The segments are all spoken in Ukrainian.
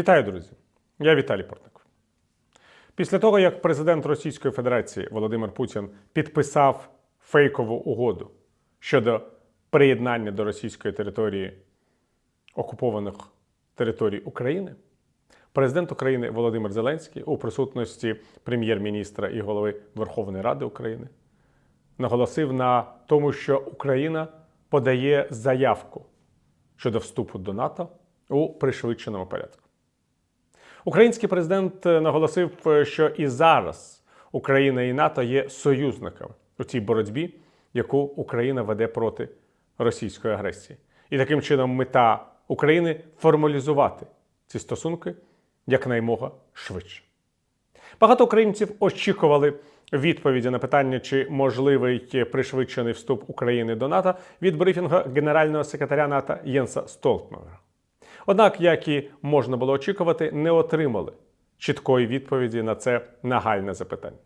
Вітаю, друзі! Я Віталій Портник. Після того, як президент Російської Федерації Володимир Путін підписав фейкову угоду щодо приєднання до російської території окупованих територій України, президент України Володимир Зеленський у присутності прем'єр-міністра і голови Верховної Ради України наголосив на тому, що Україна подає заявку щодо вступу до НАТО у пришвидшеному порядку. Український президент е, наголосив, е, що і зараз Україна і НАТО є союзниками у цій боротьбі, яку Україна веде проти російської агресії. І таким чином мета України формалізувати ці стосунки якнаймога швидше. Багато українців очікували відповіді на питання, чи можливий пришвидшений вступ України до НАТО від брифінгу генерального секретаря НАТО Єнса Столтмана. Однак, як і можна було очікувати, не отримали чіткої відповіді на це нагальне запитання.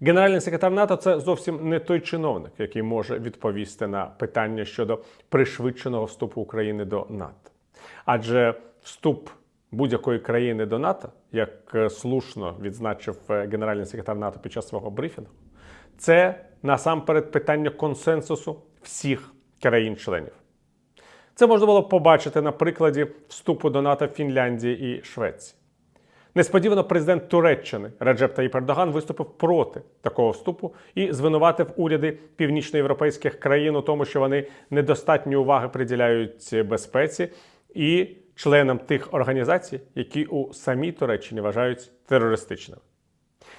Генеральний секретар НАТО це зовсім не той чиновник, який може відповісти на питання щодо пришвидшеного вступу України до НАТО. Адже вступ будь-якої країни до НАТО, як е, слушно відзначив е, генеральний секретар НАТО під час свого брифінгу, це насамперед питання консенсусу всіх країн-членів. Це можна було побачити на прикладі вступу до НАТО Фінляндії і Швеції. Несподівано президент Туреччини Реджеп Таїп Ердоган виступив проти такого вступу і звинуватив уряди північноєвропейських країн у тому, що вони недостатньо уваги приділяють безпеці і членам тих організацій, які у самій Туреччині вважають терористичними.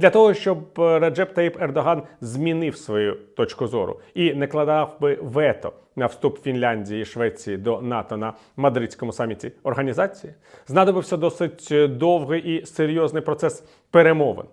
Для того, щоб е, Реджеп Таїп Ердоган змінив свою точку зору і не кладав би вето на вступ Фінляндії і Швеції до НАТО на мадридському саміті організації, знадобився досить е, довгий і серйозний процес перемовин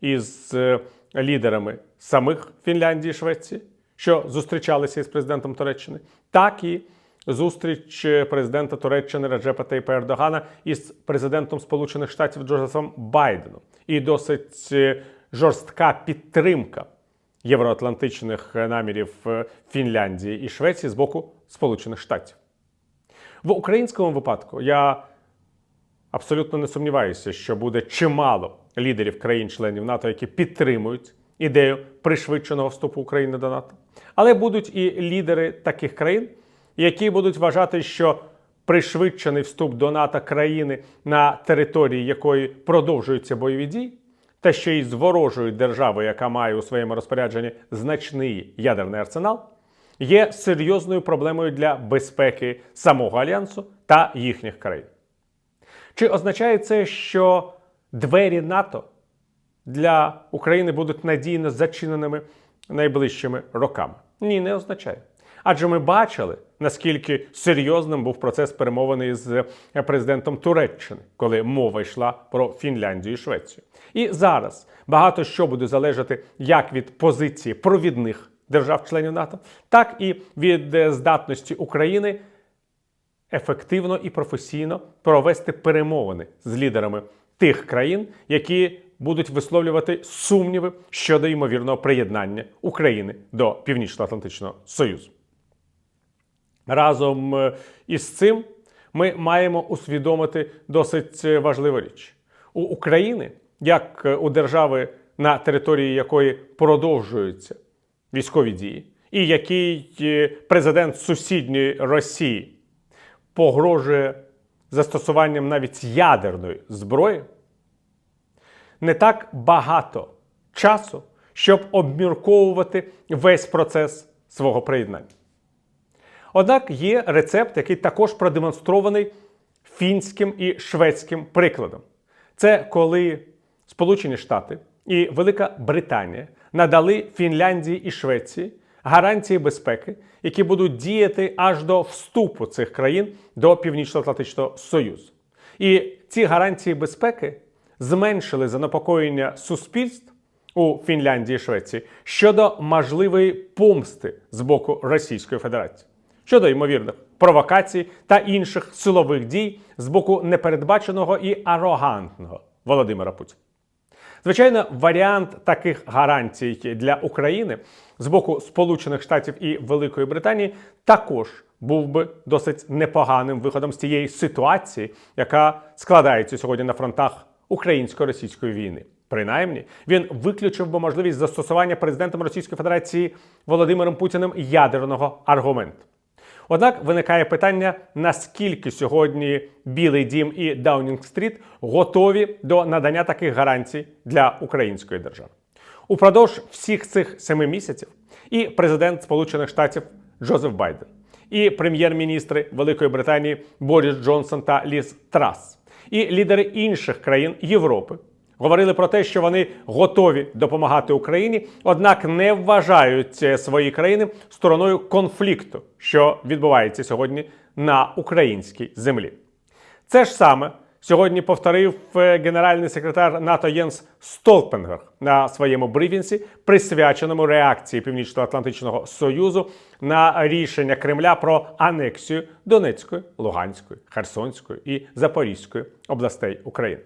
із е, лідерами самих Фінляндії і Швеції, що зустрічалися із президентом Туреччини, так і зустріч президента Туреччини Реджепа Тейпа Ердогана із президентом Сполучених Штатів Джозефом Байденом і досить е, жорстка підтримка євроатлантичних намірів е, Фінляндії і Швеції з боку Сполучених Штатів. В українському випадку я абсолютно не сумніваюся, що буде чимало лідерів країн-членів НАТО, які підтримують ідею пришвидшеного вступу України до НАТО. Але будуть і лідери таких країн, які будуть вважати, що пришвидшений вступ до НАТО країни, на території якої продовжуються бойові дії, та ще й з ворожою державою, яка має у своєму розпорядженні значний ядерний арсенал, є серйозною проблемою для безпеки самого альянсу та їхніх країн. Чи означає це, що двері НАТО для України будуть надійно зачиненими найближчими роками? Ні, не означає. Адже ми бачили, наскільки серйозним був процес перемовини з президентом Туреччини, коли мова йшла про Фінляндію і Швецію. І зараз багато що буде залежати як від позиції провідних держав-членів НАТО, так і від е, здатності України ефективно і професійно провести перемовини з лідерами тих країн, які будуть висловлювати сумніви щодо ймовірного приєднання України до Північно-Атлантичного Союзу. Разом е, із цим ми маємо усвідомити досить е, важливу річ у України, як е, у держави, на території якої продовжуються військові дії, і який президент сусідньої Росії погрожує застосуванням навіть ядерної зброї, не так багато часу, щоб обмірковувати весь процес свого приєднання. Однак є рецепт, який також продемонстрований фінським і шведським прикладом. Це коли Сполучені Штати і Велика Британія надали Фінляндії і Швеції гарантії безпеки, які будуть діяти аж до вступу цих країн до Північно-Атлантичного Союзу. І ці гарантії безпеки зменшили занепокоєння суспільств у Фінляндії і Швеції щодо можливої помсти з боку Російської Федерації щодо ймовірних провокацій та інших силових дій з боку непередбаченого і арогантного Володимира Путіна. Звичайно, варіант таких гарантій для України з боку Сполучених Штатів і Великої Британії також був би досить непоганим виходом з тієї ситуації, яка складається сьогодні на фронтах українсько-російської війни. Принаймні, він виключив би можливість застосування президентом Російської Федерації Володимиром Путіним ядерного аргументу. Однак виникає питання, наскільки сьогодні Білий Дім і Даунінг-стріт готові до надання таких гарантій для української держави. Упродовж всіх цих семи місяців і президент Сполучених Штатів Джозеф Байден, і прем'єр-міністри Великої Британії Борис Джонсон та Ліз Трас, і лідери інших країн Європи говорили про те, що вони готові допомагати Україні, однак не вважають е, свої країни стороною конфлікту, що відбувається сьогодні на українській землі. Це ж саме сьогодні повторив е, генеральний секретар НАТО Єнс Столпенгер на своєму брифінсі, присвяченому реакції Північно-Атлантичного Союзу на рішення Кремля про анексію Донецької, Луганської, Херсонської і Запорізької областей України.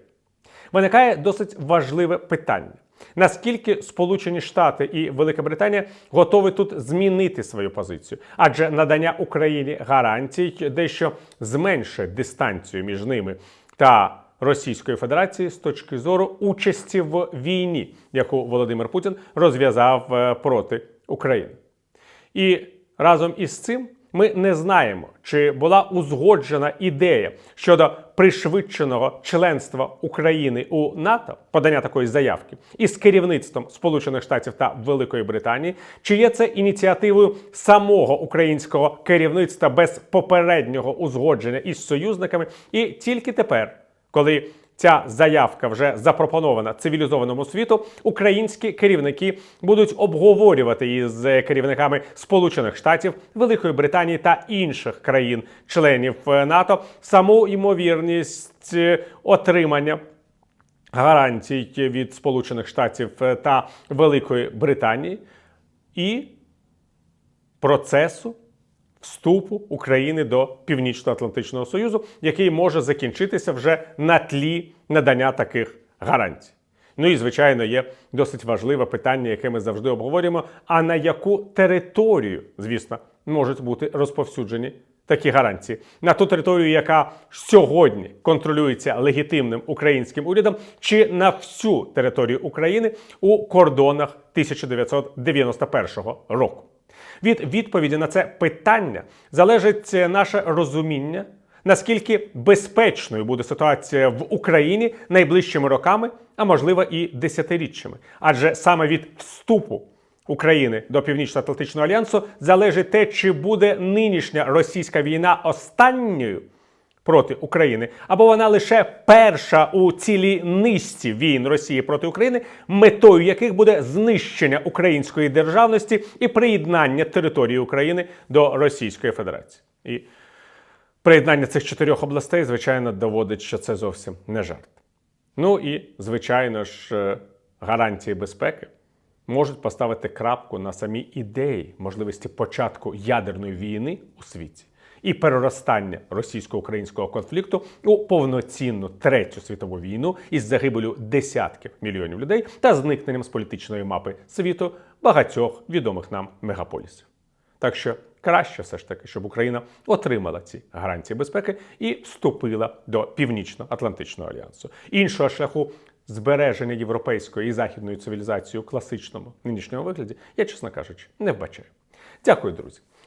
Виникає досить важливе питання. Наскільки Сполучені Штати і Велика Британія готові тут змінити свою позицію? Адже надання Україні гарантій дещо зменшить дистанцію між ними та Російською Федерацією з точки зору участі в війні, яку Володимир Путін розв'язав е, проти України. І разом із цим ми не знаємо, чи була узгоджена ідея щодо пришвидшеного членства України у НАТО, подання такої заявки, із керівництвом Сполучених Штатів та Великої Британії, чи є це ініціативою самого українського керівництва без попереднього узгодження із союзниками, і тільки тепер, коли Ця заявка вже запропонована цивілізованому світу. Українські керівники будуть обговорювати із керівниками Сполучених Штатів, Великої Британії та інших країн-членів НАТО саму ймовірність е, отримання гарантій від Сполучених Штатів та Великої Британії і процесу вступу України до Північно-Атлантичного Союзу, який може закінчитися вже на тлі надання таких гарантій. Ну і звичайно є досить важливе питання, яке ми завжди обговорюємо. А на яку територію, звісно, можуть бути розповсюджені такі гарантії на ту територію, яка сьогодні контролюється легітимним українським урядом, чи на всю територію України у кордонах 1991 року? Від відповіді на це питання залежить наше розуміння, наскільки безпечною буде ситуація в Україні найближчими роками, а можливо і десятиріччями. Адже саме від вступу України до Північно-Атлантичного альянсу залежить те, чи буде нинішня російська війна останньою проти України, або вона лише перша у цілій низці війн Росії проти України, метою яких буде знищення української державності і приєднання території України до Російської Федерації. І приєднання цих чотирьох областей, звичайно, доводить, що це зовсім не жарт. Ну і, звичайно ж, е, гарантії безпеки. Можуть поставити крапку на самій ідеї можливості початку ядерної війни у світі і переростання російсько-українського конфлікту у повноцінну третю світову війну із загибелю десятків мільйонів людей та зникненням з політичної мапи світу багатьох відомих нам мегаполісів. Так що краще все ж таки, щоб Україна отримала ці гарантії безпеки і вступила до Північно-Атлантичного альянсу. Іншого шляху збереження європейської і західної цивілізації у класичному нинішньому вигляді, я, чесно кажучи, не вбачаю. Дякую, друзі.